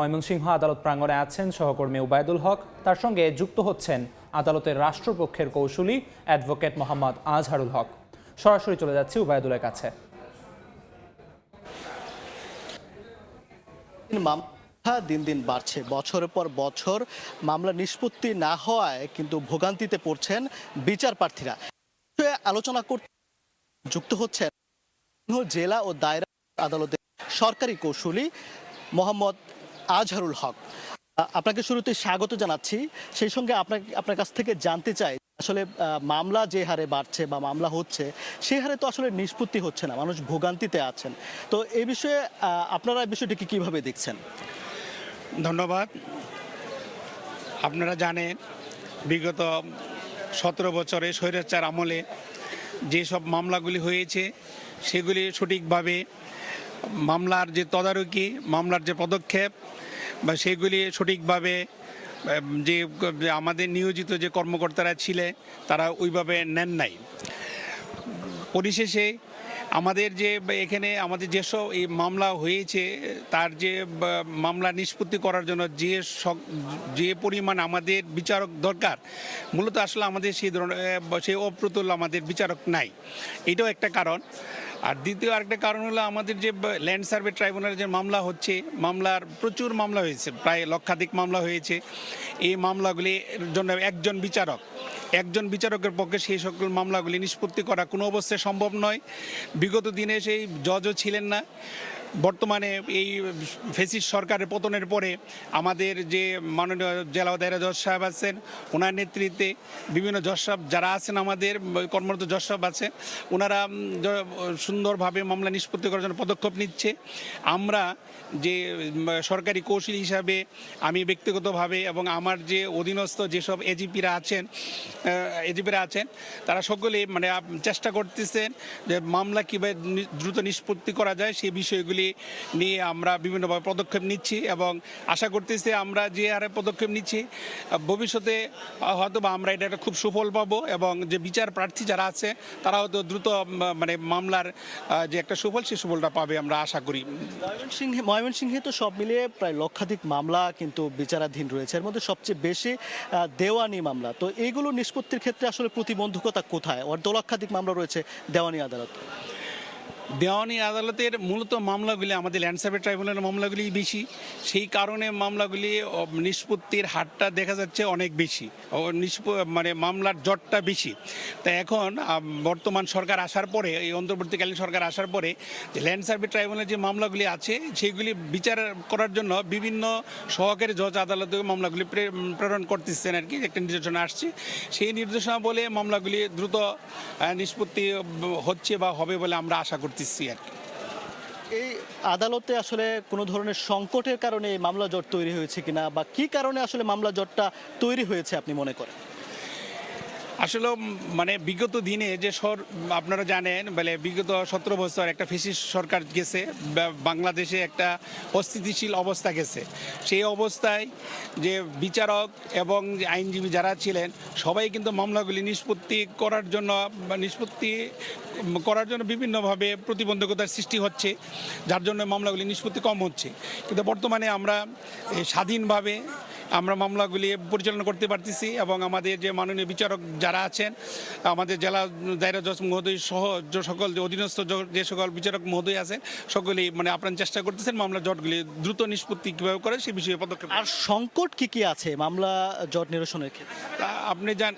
ময়মনসিংহ আদালত প্রাঙ্গণে আছেন সহকর্মী উবায়দুল হক। তার সঙ্গে যুক্ত হচ্ছেন আদালতের রাষ্ট্রপক্ষের কৌশলী অ্যাডভোকেট মোহাম্মদ আজহারুল হক। সরাসরি চলে যাচ্ছি উবায়দুলের কাছে। মামলা দিন দিন বাড়ছে বছরের পর বছর মামলা নিষ্পত্তি না হওয়ায় কিন্তু ভোগান্তিতে পড়ছেন বিচার প্রার্থীরা। আলোচনা করতে যুক্ত হচ্ছেন জেলা ও দায়রা আদালতের সরকারি কৌশলী মোহাম্মদ আজহারুল হক। আপনাকে শুরুতে স্বাগত জানাচ্ছি। সেই সঙ্গে আপনাকে আপনার কাছ থেকে জানতে চাই, আসলে মামলা যে হারে বাড়ছে বা মামলা হচ্ছে সেই হারে তো আসলে নিষ্পত্তি হচ্ছে না, মানুষ ভোগান্তিতে আছেন। তো এ বিষয়ে আপনারা বিষয়টিকে কীভাবে দেখছেন? ধন্যবাদ। আপনারা জানেন, বিগত সতেরো বছরে স্বৈরাচার আমলে যেসব মামলাগুলি হয়েছে, সেগুলি সঠিকভাবে মামলার যে তদারকি, মামলার যে পদক্ষেপ, বা সেগুলি সঠিকভাবে যে আমাদের নিয়োজিত যে কর্মকর্তারা ছিলেন তারা ওইভাবে নেন নাই। পরিশেষে আমাদের যে, এখানে আমাদের যেসব এই মামলা হয়েছে, তার যে মামলা নিষ্পত্তি করার জন্য যে যে পরিমাণ আমাদের বিচারক দরকার, মূলত আসলে আমাদের সেই ধরনের সেই অপ্রতুল আমাদের বিচারক নাই। এটাও একটা কারণ। আর দ্বিতীয় আরেকটা কারণ হলো আমাদের যে ল্যান্ড সার্ভে ট্রাইব্যুনালের যে মামলা হচ্ছে, মামলার প্রচুর মামলা হয়েছে, প্রায় লক্ষাধিক মামলা হয়েছে। এই মামলাগুলির জন্য একজন বিচারক, একজন বিচারকের পক্ষে সেই সকল মামলাগুলি নিষ্পত্তি করা কোনো অবস্থায় সম্ভব নয়। বিগত দিনে সেই জজও ছিলেন না। বর্তমানে এই ফেসিস সরকারের পতনের পরে আমাদের যে মাননীয় জেলা দায়রা জজ সাহেব আছেন, ওনার নেতৃত্বে বিভিন্ন জজ সাহেব যারা আছেন আমাদের, কর্মরত জজ সাহেব আছেন, ওনারা সুন্দরভাবে মামলা নিষ্পত্তি করার জন্য পদক্ষেপ নিচ্ছে। আমরা যে সরকারি কৌশল হিসাবে আমি ব্যক্তিগতভাবে এবং আমার যে অধীনস্থ যেসব এজিপিরা আছেন এজিপিরা আছেন, তারা সকলে মানে চেষ্টা করতেছেন যে মামলা কীভাবে দ্রুত নিষ্পত্তি করা যায়, সেই বিষয়গুলি নিয়ে আমরা বিভিন্নভাবে পদক্ষেপ নিচ্ছি এবং আশা করতেছি আমরা যে হারে পদক্ষেপ নিচ্ছি, ভবিষ্যতে হয়তো বা আমরা এটা খুব সুফল পাবো এবং যে বিচার প্রার্থী যারা আছে, তারা হয়তো দ্রুত মানে মামলার যে একটা সুফল সেই সুফলটা পাবে আমরা আশা করি। ময়মনসিংহে ময়মনসিংহে তো সব মিলিয়ে প্রায় লক্ষাধিক মামলা কিন্তু বিচারাধীন রয়েছে। এর মধ্যে সবচেয়ে বেশি দেওয়ানি মামলা। তো এইগুলো নিষ্পত্তির ক্ষেত্রে আসলে প্রতিবন্ধকতা কোথায়? অর্ধ লক্ষাধিক মামলা রয়েছে দেওয়ানি আদালত। দেওয়ানি আদালতের মূলত মামলাগুলি, আমাদের ল্যান্ড সার্ভে ট্রাইব্যুনালের মামলাগুলি বেশি। সেই কারণে মামলাগুলি নিষ্পত্তির হারটা দেখা যাচ্ছে অনেক বেশি। মানে মামলার জটটা বেশি। তা এখন বর্তমান সরকার আসার পরে, এই অন্তর্বর্তীকালীন সরকার আসার পরে, যে ল্যান্ড সার্ভে ট্রাইব্যুনালের যে মামলাগুলি আছে সেইগুলি বিচার করার জন্য বিভিন্ন সহকারী জজ আদালতে মামলাগুলি প্রে- প্রেরণ করতেছেন আর কি একটা নির্দেশনা আসছে। সেই নির্দেশনা বলে মামলাগুলি দ্রুত নিষ্পত্তি হচ্ছে বা হবে বলে আমরা আশা করতেছি আর কি। এই আদালতে আসলে কোনো ধরনের সংকটের কারণে এই মামলা জট তৈরি হয়েছে কিনা বা কি কারণে আসলে মামলা জটটা তৈরি হয়েছে আপনি মনে করেন? আসলে মানে বিগত দিনে যে সর, আপনারা জানেন, বলে বিগত সতেরো বছর একটা ফেসিস সরকার গেছে বাংলাদেশে একটা অস্থিতিশীল অবস্থা গেছে। সেই অবস্থায় যে বিচারক এবং যে আইনজীবী যারা ছিলেন, সবাই কিন্তু মামলাগুলি নিষ্পত্তি করার জন্য নিষ্পত্তি করার জন্য বিভিন্নভাবে প্রতিবন্ধকতার সৃষ্টি হচ্ছে, যার জন্য মামলাগুলি নিষ্পত্তি কম হচ্ছে। কিন্তু বর্তমানে আমরা স্বাধীনভাবে আমরা মামলাগুলি পরিচালনা করতে পারতেছি এবং আমাদের যে মাননীয় বিচারক যারা আছেন আমাদের জেলা দায়রা জজ মহোদয় সহ যে সকল যে অধীনস্থ যে সকল বিচারক মহোদয় আছেন সকলেই মানে আপনার চেষ্টা করতেছেন মামলা জটগুলি দ্রুত নিষ্পত্তি কীভাবে করে সে বিষয়ে পদক্ষেপ আর সংকট কি কি আছে মামলা জট নিরসনের ক্ষেত্রে? আপনি জান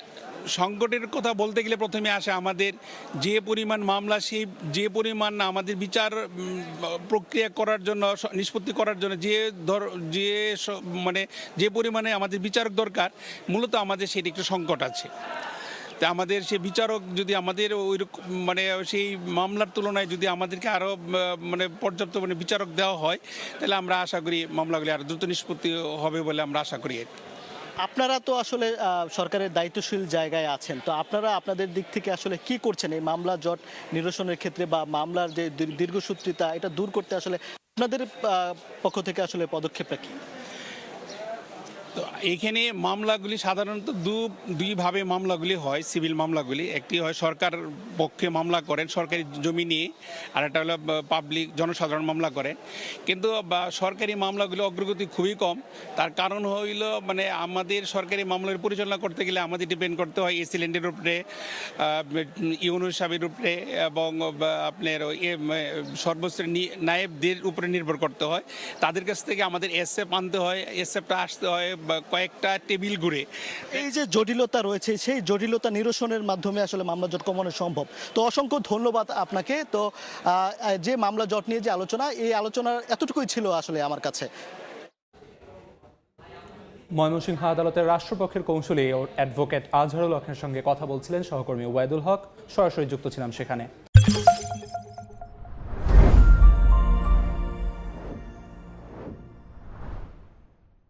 সংকটের কথা বলতে গেলে প্রথমে আসে আমাদের যে পরিমাণ মামলা, সেই যে পরিমাণ আমাদের বিচার প্রক্রিয়া করার জন্য, নিষ্পত্তি করার জন্য যে ধর, যে মানে যে পরিমাণে আমাদের বিচারক দরকার, মূলত আমাদের সেটি একটু সংকট আছে। তা আমাদের সে বিচারক যদি আমাদের ওই মানে সেই মামলার তুলনায় যদি আমাদেরকে আরও মানে পর্যাপ্ত মানে বিচারক দেওয়া হয়, তাহলে আমরা আশা করি মামলাগুলি আরও দ্রুত নিষ্পত্তি হবে বলে আমরা আশা করি আপনারা তো আসলে সরকারের দায়িত্বশীল জায়গায় আছেন। তো আপনারা আপনাদের দিক থেকে আসলে কি করছেন? এই মামলা জট নিরসনের ক্ষেত্রে বা মামলার যে দীর- দীর্ঘসূত্রিতা এটা দূর করতে আসলে আপনাদের পক্ষ থেকে আসলে পদক্ষেপটা কি? তো এখানে মামলাগুলি সাধারণত দু দুইভাবে মামলাগুলি হয়, সিভিল মামলাগুলি। একটি হয় সরকার পক্ষে মামলা করেন, সরকারি জমি নিয়ে, আর একটা হলো পাবলিক জনসাধারণ মামলা করে। কিন্তু সরকারি মামলাগুলি অগ্রগতি খুবই কম। তার কারণ হইল মানে আমাদের সরকারি মামলার পরিচালনা করতে গেলে আমাদের ডিপেন্ড করতে হয় এসিলেন্টের উপরে ইউনুস সাহেবের উপরে এবং আপনার নি- নায়েবদের উপরে নির্ভর করতে হয়। তাদের কাছ থেকে আমাদের এসএফ আনতে হয়, এসএফটা আসতে হয় কয়েকটা টেবিল ঘুরে। এই যে জটিলতা রয়েছে সেই জটিলতা নিরসনের মাধ্যমে আসলে মামলা জট কমানো সম্ভব। তো অসংখ্য ধন্যবাদ আপনাকে। তো যে মামলা জট নিয়ে যে আলোচনা এই আলোচনার এতটুকুই ছিল আসলে আমার কাছে। ময়মনসিংহ আদালতের রাষ্ট্রপক্ষের কৌঁসুলি ও অ্যাডভোকেট আজহারুল হকের সঙ্গে কথা বলছিলেন সহকর্মী ওবায়দুল হক। সরাসরি যুক্ত ছিলাম সেখানে।